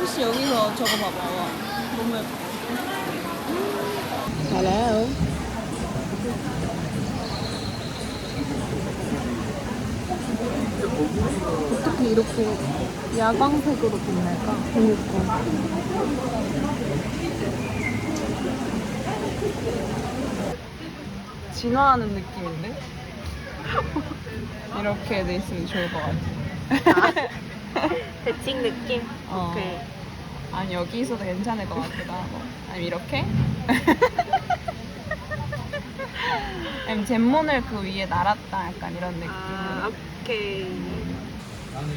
혹시 여기서 저거 봐봐. 와. 너무 예뻐. Hello. 어떻게 이렇게 야광색으로 빛날까? 그니까. 진화하는 느낌인데? 이렇게 돼 있으면 좋을 것 같아. 대칭 느낌? 어. 오케이. 아니 여기 있어도 괜찮을 것 같기도 하고. 아니면 이렇게? 아니면 잼몬을 그 위에 날았다 약간 이런 느낌. 아, 오케이. 나는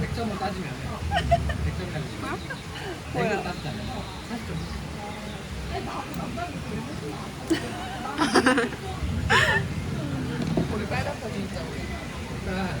100점을 따지면 100점이라고 지금 뭐야? 100점 따지잖아요 40점 우리 빨간 거 진짜. 일단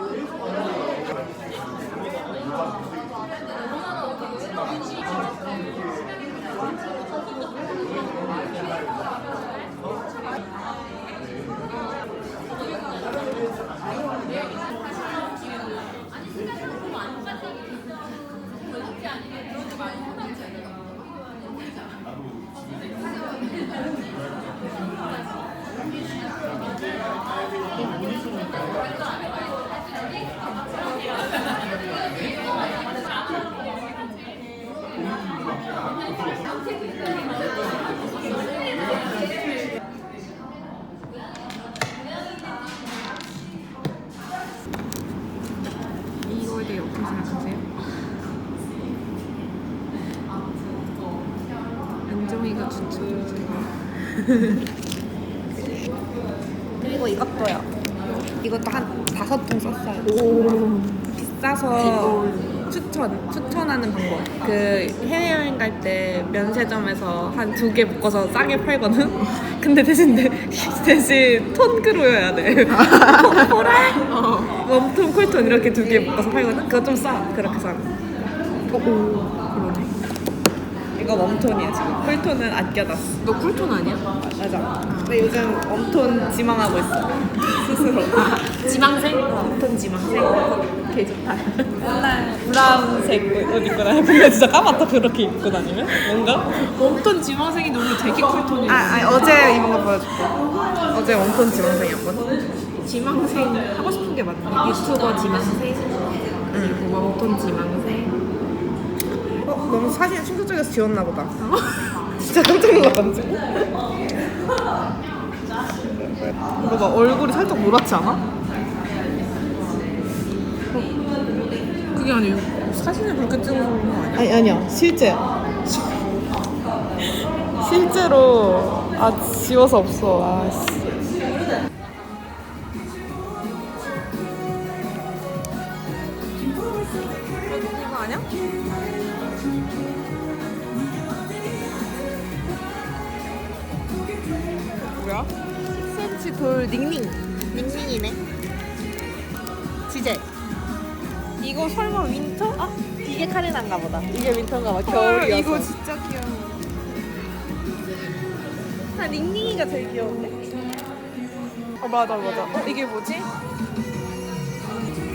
이거에 대해 어떻게 생각하세요? 안정이가 추천해주세요. 그리고 이것도요. 이것도 한 다섯 통 썼어요. 오. 비싸서 추천, 추천하는 방법. 그 해외여행 갈 때 면세점에서 한 두 개 묶어서 싸게 팔거든? 근데 대신, 대, 대신 톤그로여야 돼. 코랄? 어. 웜톤, 쿨톤 이렇게 두 개 묶어서 팔거든? 그거 좀 싸. 그렇게 싸. 오, 그러네. 이거 웜톤이야, 지금. 쿨톤은 아껴놨어. 너 쿨톤 아니야? 맞아. 근데 요즘 웜톤 지망하고 있어. 스스로. 지망생? 웜톤 지망생. 개 좋다. 브라운색 옷 입고 다니면 근데 진짜 까맣다 그렇게 입고 다니면 뭔가? 웜톤 지망생이 너무 되게 쿨톤이야. 아, 아니 어제 입은 거 보여줄게. 어제 웜톤 지망생이었거든. 지망생 하고 싶은 게 많네. 유튜버 지망생, 그리고 웜톤 지망생. 어 너무 사진 충격적이어서 지웠나 보다. 진짜 깜짝 놀라가지고. 뭔가 얼굴이 살짝 노랗지 않아? 그게 아니에요. 사진을 그렇게 찍어서 그런 거 아니야? 아니 아니야 실제. 실제로 아 지워서 없어. 아 씨. 이거 아니야? 10cm 돌 닝닝. 닝닝이네. 지제. 이거 설마 윈터? 아, 이게 카레난가 보다. 이게 윈터인가 봐. 겨울이어서. 이거 진짜 귀여워. 아, 닝닝이가 제일 귀여운데? 어 맞아 맞아. 어 이게 뭐지?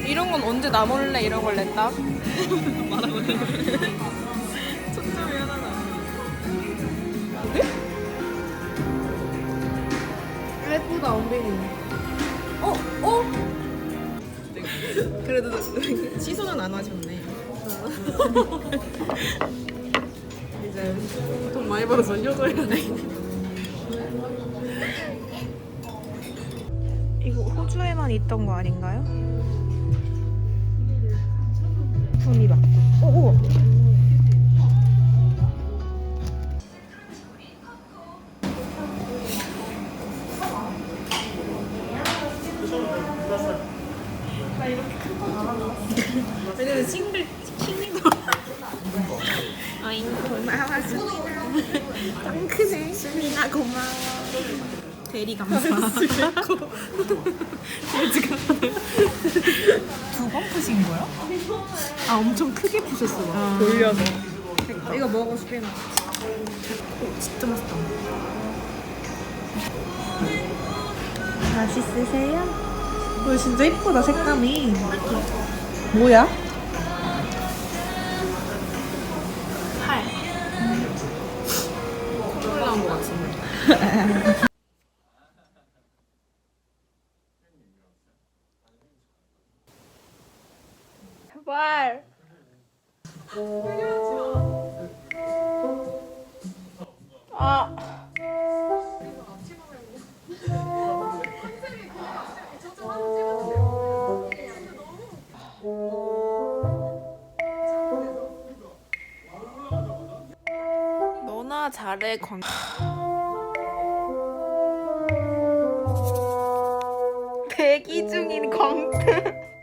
이런 건 언제 나 몰래 이런 걸 냈다? 초점이 예쁘다, 언빈이. 어? 어? 그래도 취소는 안 하셨네. 이제 돈 많이 벌어서 효도해야 돼. 이거 호주에만 있던 거 아닌가요? 분이 맞고. 오, 오. 왜냐면 싱글 킹리도 어잉, 고마워습니다 짱 크네. 수민아, 고마워. 대리 감사. 두번 푸신 거야? 아 엄청 크게 부셨어. 막. 돌려서. 이거 먹어 수빈아. 진짜 맛있다. 맛있으세요? 어, 진짜 이쁘다 색감이. 뭐야? 팔. 콧물 나온 것 같은데. 제발. 아. 나 잘해 광. 대기 중인 광태.